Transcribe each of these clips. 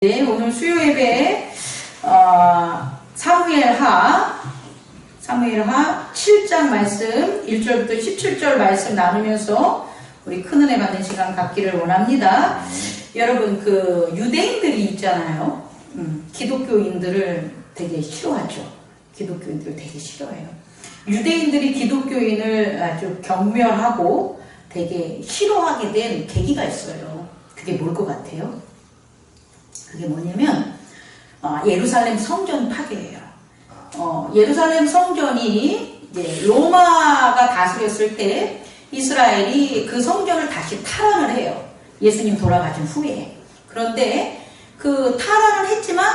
네, 오늘 수요 예배 어, 사무엘하 사무엘하 7장 말씀 1절부터 17절 말씀 나누면서 우리 큰 은혜 받는 시간 갖기를 원합니다. 여러분 그 유대인들이 있잖아요. 음, 기독교인들을 되게 싫어하죠. 기독교인들을 되게 싫어해요. 유대인들이 기독교인을 아주 경멸하고 되게 싫어하게 된 계기가 있어요. 그게 뭘 것 같아요? 그게 뭐냐면 어, 예루살렘 성전 파괴예요. 어, 예루살렘 성전이 이제 로마가 다스렸을 때 이스라엘이 그 성전을 다시 탈환을 해요. 예수님 돌아가신 후에. 그런데 그 탈환을 했지만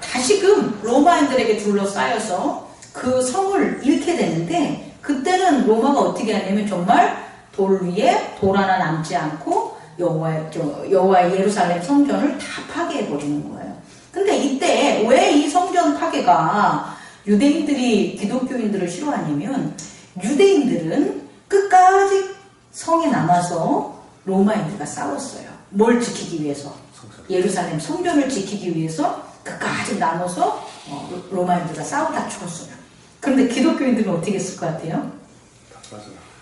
다시금 로마인들에게 둘러싸여서 그 성을 잃게 되는데 그때는 로마가 어떻게 하냐면 정말 돌 위에 돌 하나 남지 않고 여호와의 저 여호와의 예루살렘 성전을 다 파괴해 버리는 거예요. 근데 이때 왜 이 성전 파괴가 유대인들이 기독교인들을 싫어하냐면 유대인들은 끝까지 성에 남아서 로마인들과 싸웠어요. 뭘 지키기 위해서? 예루살렘 성전을 지키기 위해서 끝까지 남아서 어, 로마인들과 싸우다 죽었어요. 그런데 기독교인들은 어떻게 했을 것 같아요?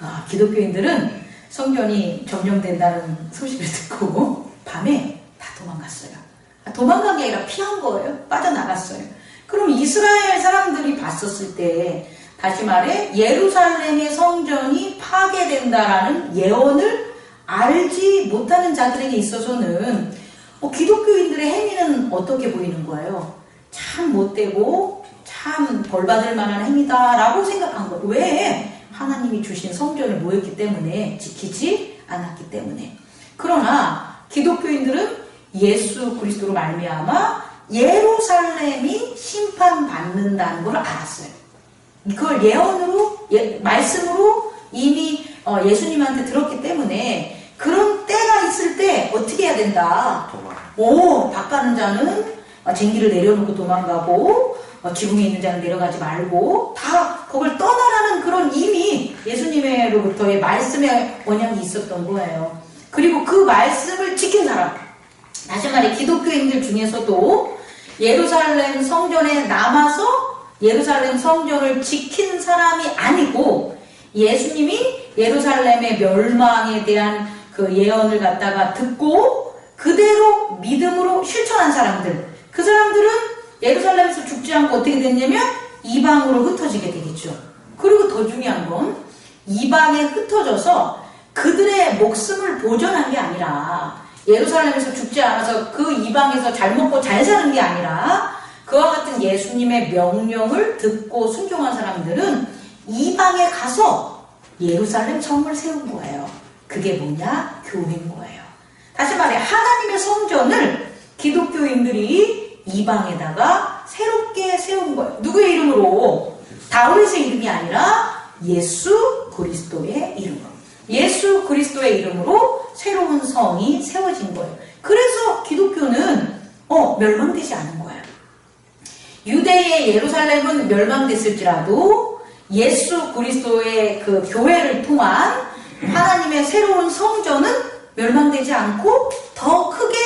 아, 기독교인들은 성전이 점령된다는 소식을 듣고 밤에 다 도망갔어요. 아, 도망간 게 아니라 피한 거예요. 빠져나갔어요. 그럼 이스라엘 사람들이 봤었을 때 다시 말해 예루살렘의 성전이 파괴된다라는 예언을 알지 못하는 자들에게 있어서는 어, 기독교인들의 행위는 어떻게 보이는 거예요? 참 못되고 참 벌받을 만한 행위다라고 생각한 거예요. 왜? 하나님이 주신 성전을 모였기 때문에 지키지 않았기 때문에. 그러나 기독교인들은 예수 그리스도로 말미암아 예루살렘이 심판받는다는 걸 알았어요. 그걸 예언으로 예, 말씀으로 이미 어, 예수님한테 들었기 때문에 그런 때가 있을 때 어떻게 해야 된다. 오, 닭가는 자는 쟁기를 내려놓고 도망가고 어, 지붕에 있는 자는 내려가지 말고 다 그걸 떠나라는 그런 이미 예수님으로부터의 말씀의 원양이 있었던 거예요. 그리고 그 말씀을 지킨 사람 다시 말해 기독교인들 중에서도 예루살렘 성전에 남아서 예루살렘 성전을 지킨 사람이 아니고 예수님이 예루살렘의 멸망에 대한 그 예언을 갖다가 듣고 그대로 믿음으로 실천한 사람들 그 사람들은 예루살렘에서 죽지 않고 어떻게 됐냐면 이방으로 흩어지게 되겠죠. 그리고 더 중요한 건 이방에 흩어져서 그들의 목숨을 보존한 게 아니라 예루살렘에서 죽지 않아서 그 이방에서 잘 먹고 잘 사는 게 아니라 그와 같은 예수님의 명령을 듣고 순종한 사람들은 이방에 가서 예루살렘 성을 세운 거예요. 그게 뭐냐? 교회인 거예요. 다시 말해 하나님의 성전을 기독교인들이 이방에다가 새롭게 세운 거예요. 누구의 이름으로? 다윗의 이름이 아니라 예수 그리스도의 이름으로. 예수 그리스도의 이름으로 새로운 성이 세워진 거예요. 그래서 기독교는 어 멸망되지 않은 거예요. 유대의 예루살렘은 멸망됐을지라도 예수 그리스도의 그 교회를 통한 하나님의 새로운 성전은 멸망되지 않고 더 크게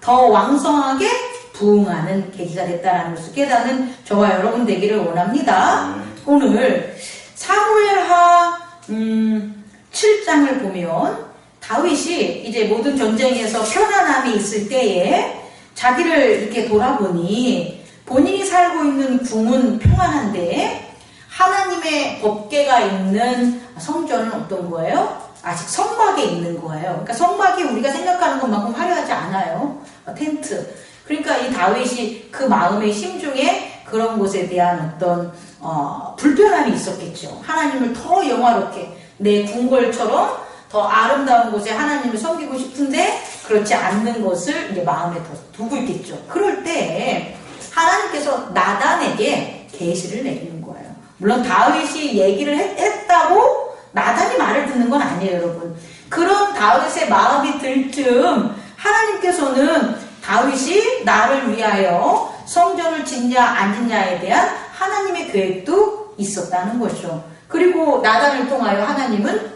더 왕성하게 부흥하는 계기가 됐다는 것을 깨닫는 저와 여러분 되기를 원합니다. 오늘 사무엘하 음, 7장을 보면 다윗이 이제 모든 전쟁에서 편안함이 있을 때에 자기를 이렇게 돌아보니 본인이 살고 있는 궁은 평안한데 하나님의 법계가 있는 성전은 어떤 거예요? 아직 성막에 있는 거예요. 그러니까 성막이 우리가 생각하는 것만큼 화려하지 않아요. 어, 텐트. 그러니까 이 다윗이 그 마음의 심중에 그런 것에 대한 어떤 어, 불편함이 있었겠죠. 하나님을 더 영화롭게 내 궁궐처럼 더 아름다운 곳에 하나님을 섬기고 싶은데 그렇지 않는 것을 이제 마음에 더 두고 있겠죠. 그럴 때 하나님께서 나단에게 계시를 내리는 거예요. 물론 다윗이 얘기를 했, 다고 나단이 말을 듣는 건 아니에요, 여러분. 그런 다윗의 마음이 들쯤 하나님께서는 다윗이 나를 위하여 성전을 짓냐 안 짓냐에 대한 하나님의 계획도 있었다는 거죠. 그리고 나단을 통하여 하나님은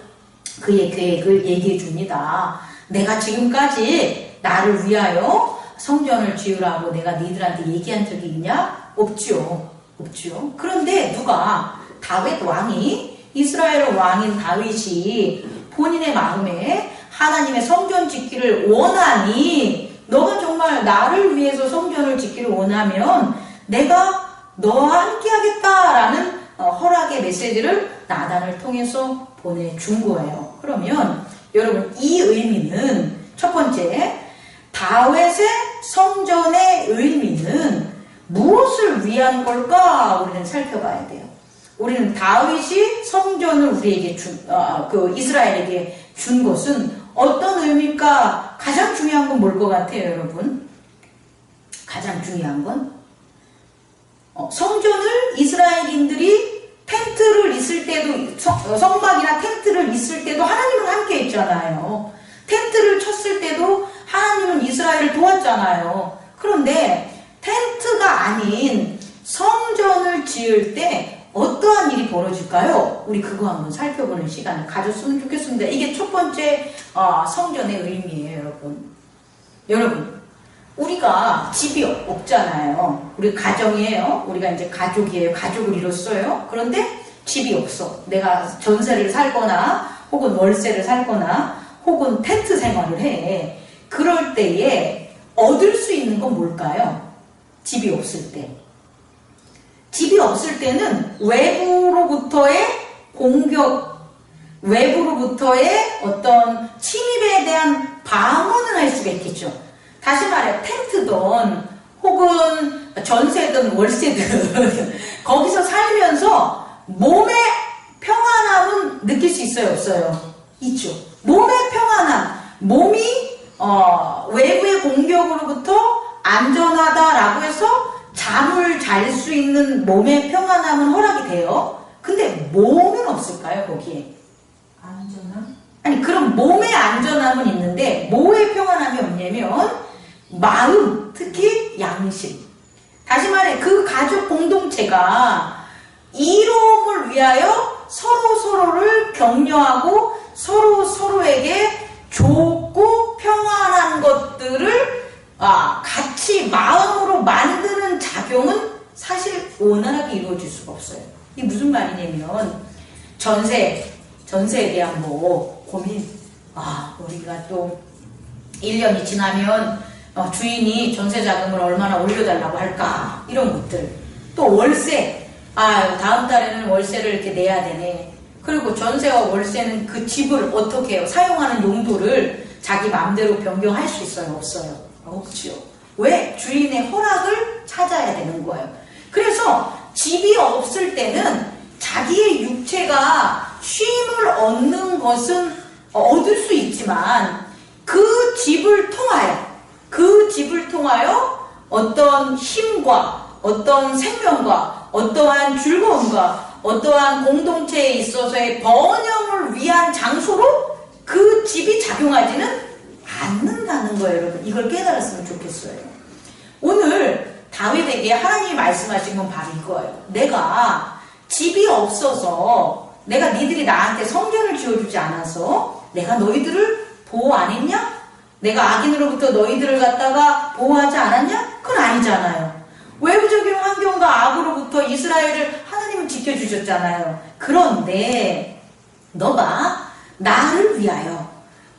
그의 계획을 얘기해 줍니다. 내가 지금까지 나를 위하여 성전을 지으라고 내가 니들한테 얘기한 적이 있냐? 없지요. 없지요. 그런데 누가 다윗 왕이 이스라엘 왕인 다윗이 본인의 마음에 하나님의 성전 짓기를 원하니 너가 정말 나를 위해서 성전을 짓기를 원하면 내가 너와 함께 하겠다라는 어, 허락의 메시지를 나단을 통해서 보내준 거예요. 그러면 여러분 이 의미는 첫 번째 다윗의 성전의 의미는 무엇을 위한 걸까 우리는 살펴봐야 돼요. 우리는 다윗이 성전을 우리에게 준, 어, 그 이스라엘에게 준 것은 어떤 의미 일까? 가장 중요한 건 뭘 것 같아요, 여러분? 가장 중요한 건 어, 성전을 이스라엘인들이 텐트를 있을 때도 성, 어, 성막이나 텐트를 있을 때도 하나님은 함께 있잖아요. 텐트를 쳤을 때도 하나님은 이스라엘을 도왔잖아요. 그런데 텐트가 아닌 성전을 지을 때 어떠한 일이 벌어질까요? 우리 그거 한번 살펴보는 시간을 가졌으면 좋겠습니다. 이게 첫 번째 어, 성전의 의미예요, 여러분. 여러분, 우리가 집이 없잖아요. 우리 가정이에요. 우리가 이제 가족이에요. 가족을 이뤘어요. 그런데 집이 없어. 내가 전세를 살거나 혹은 월세를 살거나 혹은 텐트 생활을 해. 그럴 때에 얻을 수 있는 건 뭘까요? 집이 없을 때. 집이 없을 때는 외부로부터의 공격, 외부로부터의 어떤 침입에 대한 방어는 할 수가 있겠죠. 다시 말해, 텐트든 혹은 전세든 월세든 거기서 살면서 몸의 평안함은 느낄 수 있어요, 없어요? 있죠. 몸의 평안함, 몸이 어, 외부의 공격으로부터 안전하다라고 해서 잠을 잘 수 있는 몸의 평안함은 허락이 돼요. 근데 몸은 없을까요, 거기에? 안전함? 아니, 그럼 몸의 안전함은 있는데, 뭐의 평안함이 없냐면, 마음, 특히 양심. 다시 말해, 그 가족 공동체가 이로움을 위하여 서로 서로를 격려하고 서로 서로에게 좋고 평안한 것들을 아, 같이 마음으로 만드는 작용은 사실 원활하게 이루어질 수가 없어요. 이게 무슨 말이냐면 전세, 전세에 대한 뭐 고민. 아, 우리가 또 1년이 지나면 어, 주인이 전세 자금을 얼마나 올려달라고 할까 이런 것들. 또 월세. 아, 다음 달에는 월세를 이렇게 내야 되네. 그리고 전세와 월세는 그 집을 어떻게 해요? 사용하는 용도를 자기 마음대로 변경할 수 있어요? 없어요? 없지요. 왜? 주인의 허락을 찾아야 되는 거예요. 그래서 집이 없을 때는 자기의 육체가 쉼을 얻는 것은 얻을 수 있지만 그 집을 통하여 그 집을 통하여 어떤 힘과 어떤 생명과 어떠한 즐거움과 어떠한 공동체에 있어서의 번영을 위한 장소로 그 집이 작용하지는 않는다는 거예요, 여러분. 이걸 깨달았으면 좋겠어요. 오늘 다윗에게 하나님이 말씀하신 건 바로 이거예요. 내가 집이 없어서 내가 니들이 나한테 성전을 지어주지 않아서 내가 너희들을 보호 안 했냐? 내가 악인으로부터 너희들을 갖다가 보호하지 않았냐? 그건 아니잖아요. 외부적인 환경과 악으로부터 이스라엘을 하나님은 지켜주셨잖아요. 그런데 너가 나를 위하여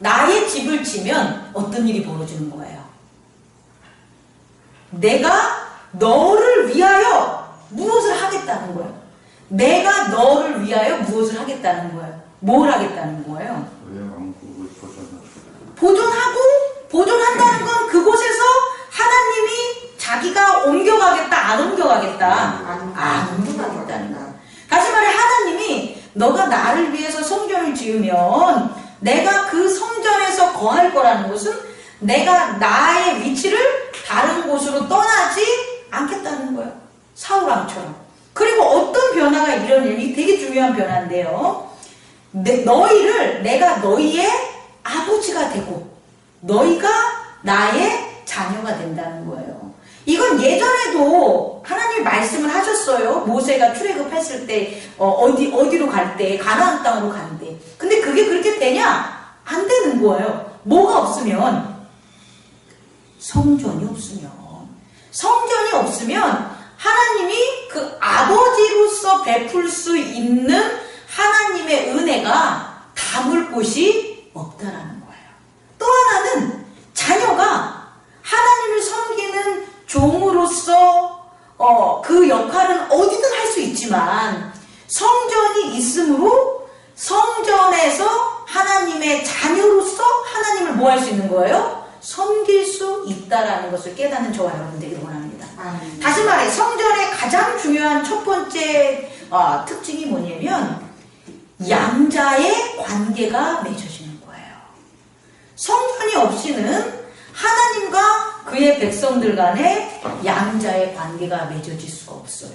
나의 집을 지면 어떤 일이 벌어지는 거예요? 내가 너를 위하여 무엇을 하겠다는 거예요? 내가 너를 위하여 무엇을 하겠다는 거예요? 뭘 하겠다는 거예요? 보존하고 보존한다는 건 그곳에서 하나님이 자기가 옮겨가겠다 안 옮겨가겠다 안- 안 옮겨가겠다는 거 다시 말해 하나님이 너가 나를 위해서 성전을 지으면 내가 그 성 거할 거라는 것은 내가 나의 위치를 다른 곳으로 떠나지 않겠다는 거예요 사울왕처럼 그리고 어떤 변화가 일어나니 되게 중요한 변화인데요 내- 너희를 내가 너희의 아버지가 되고 너희가 나의 자녀가 된다는 거예요. 이건 예전에도 하나님 말씀을 하셨어요. 모세가 출애굽했을 때 어, 디 어디로 갈 때 가나안 땅으로 가는데. 근데 그게 그렇게 되냐? 안 되는 거예요. 뭐가 없으면 성전이 없으면 성전이 없으면 하나님이 그 아버지로서 베풀 수 있는 하나님의 은혜가 담을 곳이 없다라는 거예요. 또 하나는 자녀가 하나님을 섬기는 종으로서 어, 그 역할은 어디든 할 수 있지만 성전이 있으므로 성전에서 하나님의 자녀로서 하나님을 뭐 할 수 있는 거예요? 섬길 수 있다라는 것을 깨닫는 저와 여러분들이 원합니다. 아멘. 다시 말해 성전의 가장 중요한 첫 번째 어, 특징이 뭐냐면 양자의 관계가 맺어지는 거예요. 성전이 없이는 하나님과 그의 백성들 간에 양자의 관계가 맺어질 수가 없어요.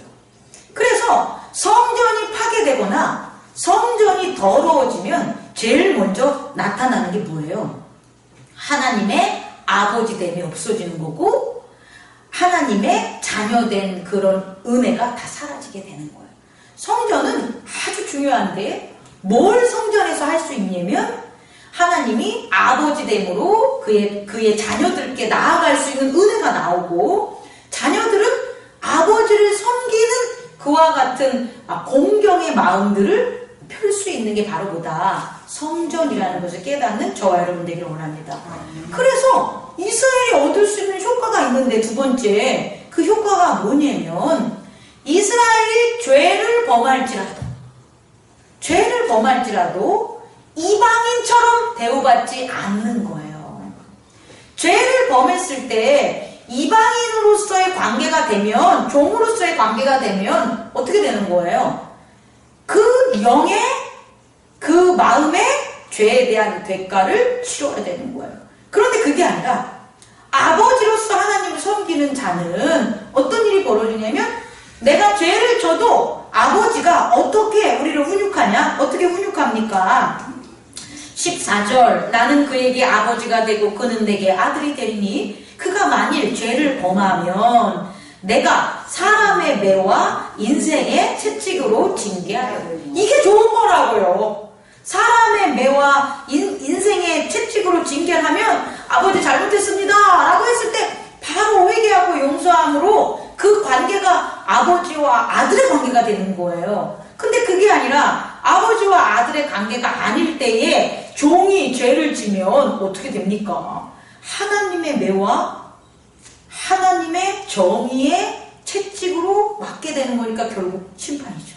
그래서 성전이 파괴되거나 성전이 더러워지면 제일 먼저 나타나는 게 뭐예요? 하나님의 아버지됨이 없어지는 거고 하나님의 자녀된 그런 은혜가 다 사라지게 되는 거예요. 성전은 아주 중요한데 뭘 성전에서 할 수 있냐면 하나님이 아버지됨으로 그의 그의 자녀들께 나아갈 수 있는 은혜가 나오고 자녀들은 아버지를 섬기는 그와 같은 아, 공경의 마음들을 펼 수 있는 게 바로 보다 성전이라는 것을 깨닫는 저와 여러분들에게 원합니다. 그래서 이스라엘이 얻을 수 있는 효과가 있는데 두 번째 그 효과가 뭐냐면 이스라엘이 죄를 범할지라도 죄를 범할지라도 이방인처럼 대우받지 않는 거예요. 죄를 범했을 때 이방인으로서의 관계가 되면 종으로서의 관계가 되면 어떻게 되는 거예요? 그 영의 그 마음의 죄에 대한 대가를 치러야 되는 거예요. 그런데 그게 아니라 아버지로서 하나님을 섬기는 자는 어떤 일이 벌어지냐면 내가 죄를 져도 아버지가 어떻게 우리를 훈육하냐? 어떻게 훈육합니까? 14절 나는 그에게 아버지가 되고 그는 내게 아들이 되리니 그가 만일 죄를 범하면 내가 사람의 매와 인생의 채찍으로 징계하려 이게 좋은 거라고요. 사람의 매와 인, 인생의 채찍으로 징계하면 아버지 잘못했습니다 라고 했을 때 바로 회개하고 용서함으로 그 관계가 아버지와 아들의 관계가 되는 거예요. 근데 그게 아니라 아버지와 아들의 관계가 아닐 때에 종이 죄를 지면 어떻게 됩니까? 하나님의 매와 하나님의 정의의 채찍으로 맞게 되는 거니까 결국 심판이죠.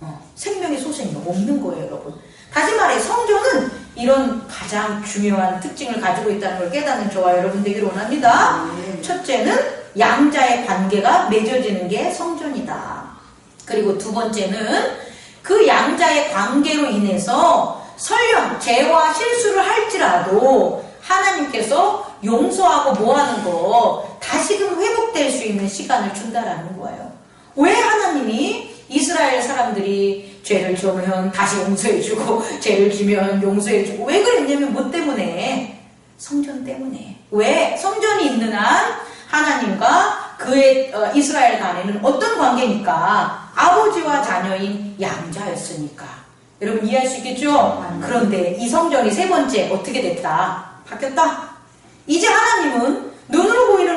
어, 생명의 소생이 없는 거예요, 여러분. 다시 말해, 성전은 이런 가장 중요한 특징을 가지고 있다는 걸 깨닫는 저와 여러분 되기를 원합니다. 네. 첫째는 양자의 관계가 맺어지는 게 성전이다. 그리고 두 번째는 그 양자의 관계로 인해서 설령 죄와 실수를 할지라도 하나님께서 용서하고 뭐하는 거 다시금 회복될 수 있는 시간을 준다라는 거예요. 왜 하나님이 이스라엘 사람들이 죄를 지으면 다시 용서해주고 죄를 지면 용서해주고 왜 그랬냐면 뭐 때문에 성전 때문에 왜 성전이 있는 한 하나님과 그의 어, 이스라엘 간에는 어떤 관계니까 아버지와 자녀인 양자였으니까 여러분 이해할 수 있겠죠? 그런데 이 성전이 세 번째 어떻게 됐다? 바뀌었다. 이제 하나님은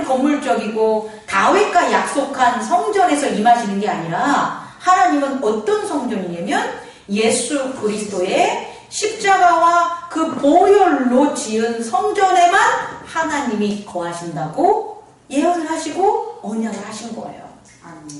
건물적이고 다윗과 약속한 성전에서 임하시는 게 아니라 하나님은 어떤 성전이냐면 예수 그리스도의 십자가와 그 보혈로 지은 성전에만 하나님이 거하신다고 예언을 하시고 언약을 하신 거예요.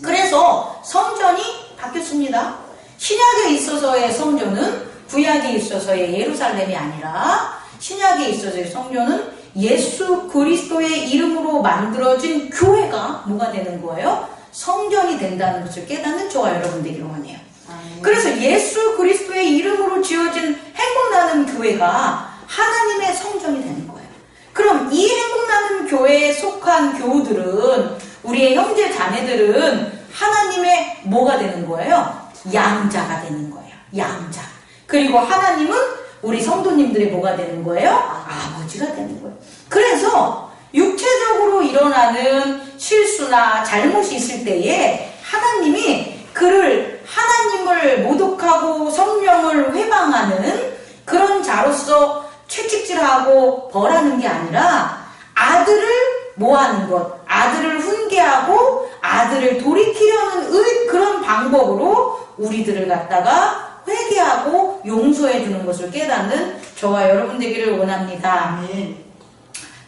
그래서 성전이 바뀌었습니다. 신약에 있어서의 성전은 구약에 있어서의 예루살렘이 아니라 신약에 있어서의 성전은 예수 그리스도의 이름으로 만들어진 교회가 뭐가 되는 거예요? 성전이 된다는 것을 깨닫는 저와 여러분 되기를 원해요. 아멘. 그래서 예수 그리스도의 이름으로 지어진 행복나는 교회가 하나님의 성전이 되는 거예요. 그럼 이 행복나는 교회에 속한 교우들은 우리의 형제 자매들은 하나님의 뭐가 되는 거예요? 양자가 되는 거예요. 양자. 그리고 하나님은 우리 성도님들의 뭐가 되는 거예요? 아버지가 되는 거예요. 그래서 육체적으로 일어나는 실수나 잘못이 있을 때에 하나님이 그를 하나님을 모독하고 성령을 회방하는 그런 자로서 채찍질하고 벌하는 게 아니라 아들을 모하는 것, 아들을 훈계하고 아들을 돌이키려는 의- 그런 방법으로 우리들을 갖다가 회개하고 용서해 주는 것을 깨닫는 저와 여러분 되기를 원합니다.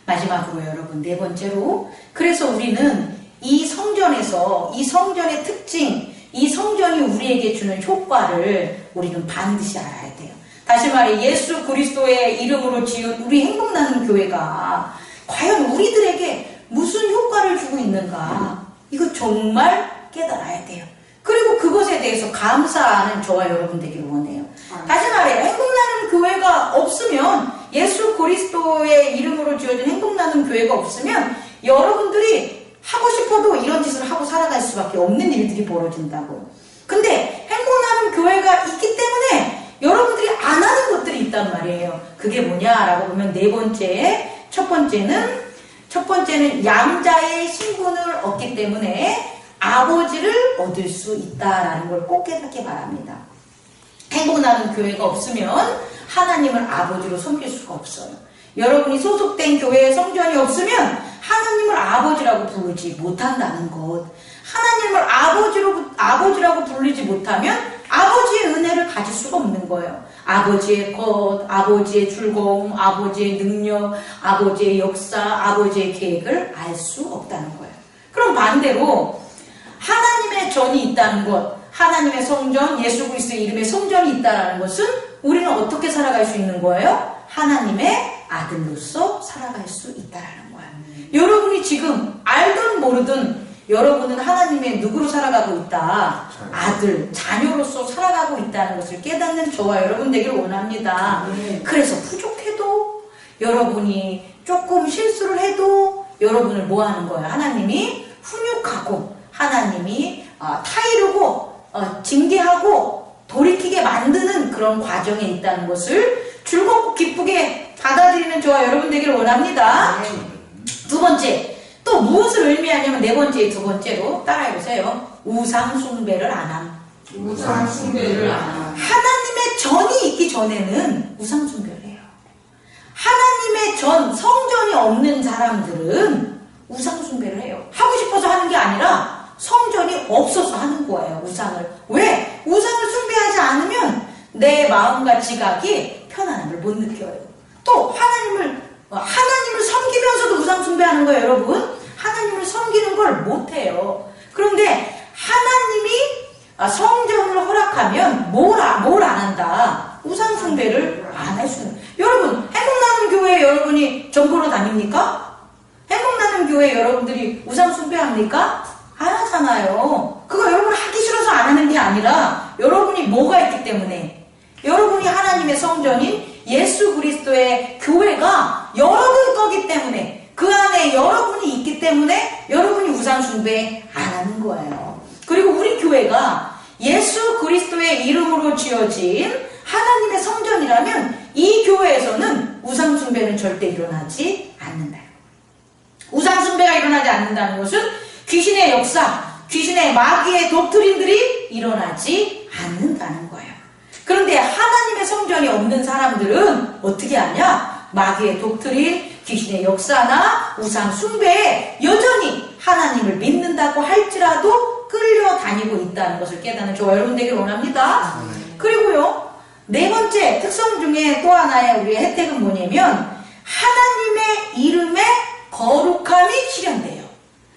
마지막으로 여러분 네 번째로 그래서 우리는 이 성전에서 이 성전의 특징 이 성전이 우리에게 주는 효과를 우리는 반드시 알아야 돼요. 다시 말해 예수 그리스도의 이름으로 지은 우리 행복나는 교회가 과연 우리들에게 무슨 효과를 주고 있는가 이거 정말 깨달아야 돼요. 그리고 그것에 대해서 감사하는 저와 여러분 되기를 원해요. 다시 말해 행복나는 교회가 없으면 예수 그리스도의 이름으로 지어진 행복나는 교회가 없으면 여러분들이 하고 싶어도 이런 짓을 하고 살아갈 수밖에 없는 일들이 벌어진다고. 근데 행복나는 교회가 있기 때문에 여러분들이 안 하는 것들이 있단 말이에요. 그게 뭐냐라고 보면 네 번째, 첫 번째는 첫 번째는 양자의 신분을 얻기 때문에 아버지를 얻을 수 있다라는 걸 꼭 깨닫기 바랍니다. 행복나는 교회가 없으면 하나님을 아버지로 섬길 수가 없어요. 여러분이 소속된 교회에 성전이 없으면 하나님을 아버지라고 부르지 못한다는 것. 하나님을 아버지로, 아버지라고 부르지 못하면 아버지의 은혜를 가질 수가 없는 거예요. 아버지의 것, 아버지의 즐거움, 아버지의 능력, 아버지의 역사, 아버지의 계획을 알 수 없다는 거예요. 그럼 반대로 하나님의 전이 있다는 것, 하나님의 성전, 예수 그리스도의 이름의 성전이 있다는 것은 우리는 어떻게 살아갈 수 있는 거예요? 하나님의 아들로서 살아갈 수 있다는 거예요. 여러분이 지금 알든 모르든 여러분은 하나님의 누구로 살아가고 있다. 아들, 자녀로서 살아가고 있다는 것을 깨닫는 저와 여러분 되기를 원합니다. 그래서 부족해도 여러분이 조금 실수를 해도 여러분을 뭐 하는 거예요? 하나님이 훈육하고 하나님이 어, 타이르고 어, 징계하고 돌이키게 만드는 그런 과정에 있다는 것을 즐겁고 기쁘게 받아들이는 저와 여러분 되기를 원합니다. 두 번째, 또 무엇을 의미하냐면 네 번째, 두 번째로 따라해보세요. 우상 숭배를 안 함. 우상 숭배를 안 함. 하나님의 전이 있기 전에는 우상 숭배를 해요. 하나님의 전, 성전이 없는 사람들은 우상 숭배를 해요. 하고 싶어서 하는 게 아니라 성전이 없어서 하는 거예요, 우상을. 왜? 우상을 숭배하지 않으면 내 마음과 지각이 편안함을 못 느껴요. 또 하나님을 어, 하나님을 섬기면서도 우상 숭배하는 거예요, 여러분. 하나님을 섬기는 걸 못해요. 그런데 하나님이 아, 성전을 허락하면 뭘, 아- 뭘안 한다? 우상 숭배를 안 할 수는. 여러분, 행복나는 교회 여러분이 전보로 다닙니까? 행복나는 교회 여러분들이 우상 숭배합니까? 안 하잖아요. 그거 여러분 하기 싫어서 안 하는 게 아니라 여러분이 뭐가 있기 때문에 여러분이 하나님의 성전인 예수 그리스도의 교회가 여러분 거기 때문에 그 안에 여러분이 있기 때문에 여러분이 우상 숭배 안 하는 거예요. 그리고 우리 교회가 예수 그리스도의 이름으로 지어진 하나님의 성전이라면 이 교회에서는 우상 숭배는 절대 일어나지 않는다. 우상 숭배가 일어나지 않는다는 것은 귀신의 역사, 귀신의 마귀의 독트린들이 일어나지 않는다는 거예요. 그런데 하나님의 성전이 없는 사람들은 어떻게 하냐? 마귀의 독트린, 귀신의 역사나 우상 숭배에 여전히 하나님을 믿는다고 할지라도 끌려다니고 있다는 것을 깨닫는 저와 여러분 되길 원합니다. 그리고요, 네 번째 특성 중에 또 하나의 우리의 혜택은 뭐냐면 하나님의 이름에 거룩함이 실현돼요.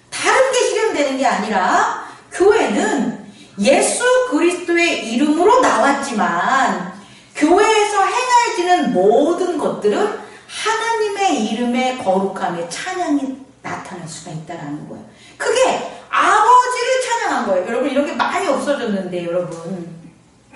다른 게 실현되는 게 아니라 교회는 예수 그리스도의 이름으로 나왔지만 교회에서 행해지는 모든 것들은 하나님의 이름의 거룩함의 찬양이 나타날 수가 있다라는 거예요. 그게 아버지를 찬양한 거예요. 여러분 이런 게 많이 없어졌는데 여러분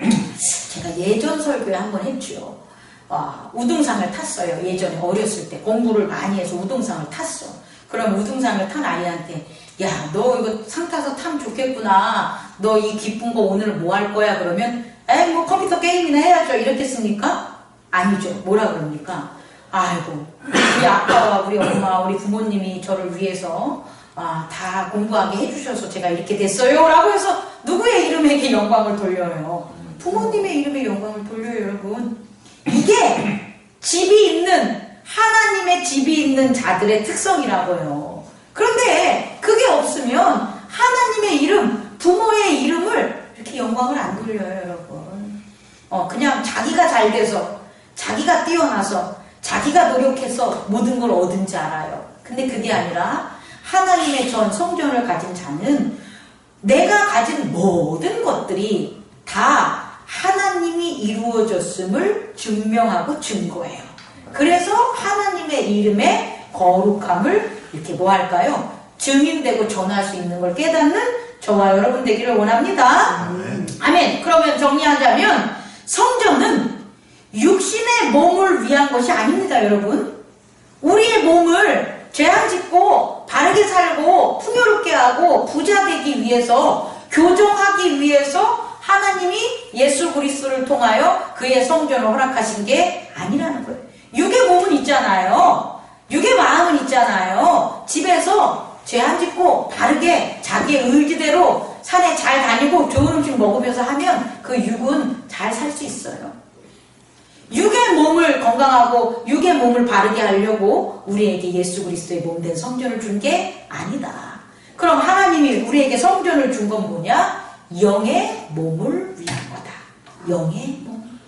제가 예전 설교에 한번 했죠. 아, 우등상을 탔어요. 예전에 어렸을 때 공부를 많이 해서 우등상을 탔어. 그럼 우등상을 탄 아이한테 야, 너 이거 상 타서 타면 좋겠구나. 너 이 기쁜 거 오늘 뭐 할 거야? 그러면 에이, 뭐 컴퓨터 게임이나 해야죠. 이렇겠습니까? 아니죠. 뭐라 그럽니까? 아이고, 우리 아빠와 우리 엄마, 우리 부모님이 저를 위해서 아, 다 공부하게 해주셔서 제가 이렇게 됐어요. 라고 해서 누구의 이름에게 영광을 돌려요? 부모님의 이름에 영광을 돌려요, 여러분. 이게 집이 있는 하나님의 집이 있는 자들의 특성이라고요. 그런데 그게 없으면 하나님의 이름, 부모의 이름을 이렇게 영광을 안 돌려요, 여러분. 어, 그냥 자기가 잘 돼서, 자기가 뛰어나서, 자기가 노력해서 모든 걸 얻은 줄 알아요. 근데 그게 아니라 하나님의 전 성전을 가진 자는 내가 가진 모든 것들이 다 하나님이 이루어졌음을 증명하고 증거해요. 그래서 하나님의 이름의 거룩함을 이렇게 뭐 할까요? 증인되고 전할 수 있는 걸 깨닫는 저와 여러분 되기를 원합니다. 아멘. 아멘. 그러면 정리하자면 성전은 육신의 몸을 위한 것이 아닙니다, 여러분. 우리의 몸을 죄안 짓고 바르게 살고 풍요롭게 하고 부자 되기 위해서 교정하기 위해서 하나님이 예수 그리스도를 통하여 그의 성전을 허락하신 게 아니라는 거예요. 육의 몸은 있잖아요. 육의 마음은 있잖아요. 집에서 죄 안 짓고 바르게 자기의 의지대로 산에 잘 다니고 좋은 음식 먹으면서 하면 그 육은 잘 살 수 있어요. 육의 몸을 건강하고 육의 몸을 바르게 하려고 우리에게 예수 그리스도의 몸 된 성전을 준 게 아니다. 그럼 하나님이 우리에게 성전을 준 건 뭐냐? 영의 몸을 위한 거다. 영의 몸.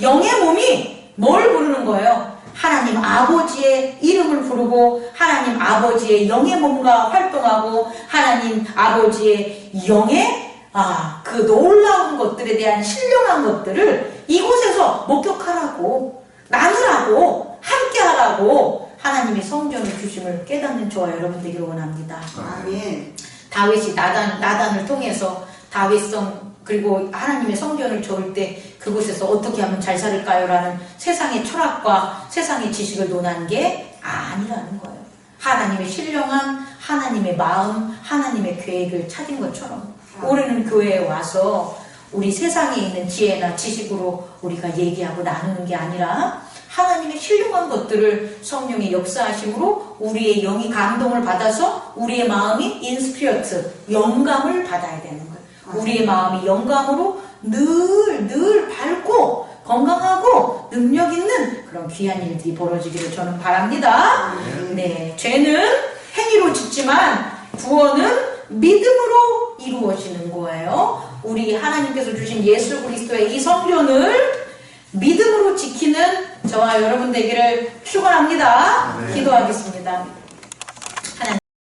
영의 몸이 뭘 부르는 거예요? 하나님 아버지의 이름을 부르고 하나님 아버지의 영의 몸과 활동하고 하나님 아버지의 영의 아, 그 놀라운 것들에 대한 신령한 것들을 이곳에서 목격하라고 나누라고 함께하라고 하나님의 성전을 주심을 깨닫는 저와 여러분 되기를 원합니다. 아멘. 다윗이 나단 나단을 통해서 다윗성 그리고 하나님의 성전을 저을 때 그곳에서 어떻게 하면 잘 살을까요 라는 세상의 철학과 세상의 지식을 논한 게 아니라는 거예요. 하나님의 신령한 하나님의 마음, 하나님의 계획을 찾은 것처럼 우리는 교회에 와서 우리 세상에 있는 지혜나 지식으로 우리가 얘기하고 나누는 게 아니라 하나님의 신령한 것들을 성령의 역사하심으로 우리의 영이 감동을 받아서 우리의 마음이 인스피어트, 영감을 받아야 되는. 우리의 마음이 영감으로 늘, 늘 밝고 건강하고 능력 있는 그런 귀한 일들이 벌어지기를 저는 바랍니다. 네. 죄는 행위로 짓지만 구원은 믿음으로 이루어지는 거예요. 우리 하나님께서 주신 예수 그리스도의 이 성전을 믿음으로 지키는 저와 여러분 되기를 축원합니다. 네. 기도하겠습니다.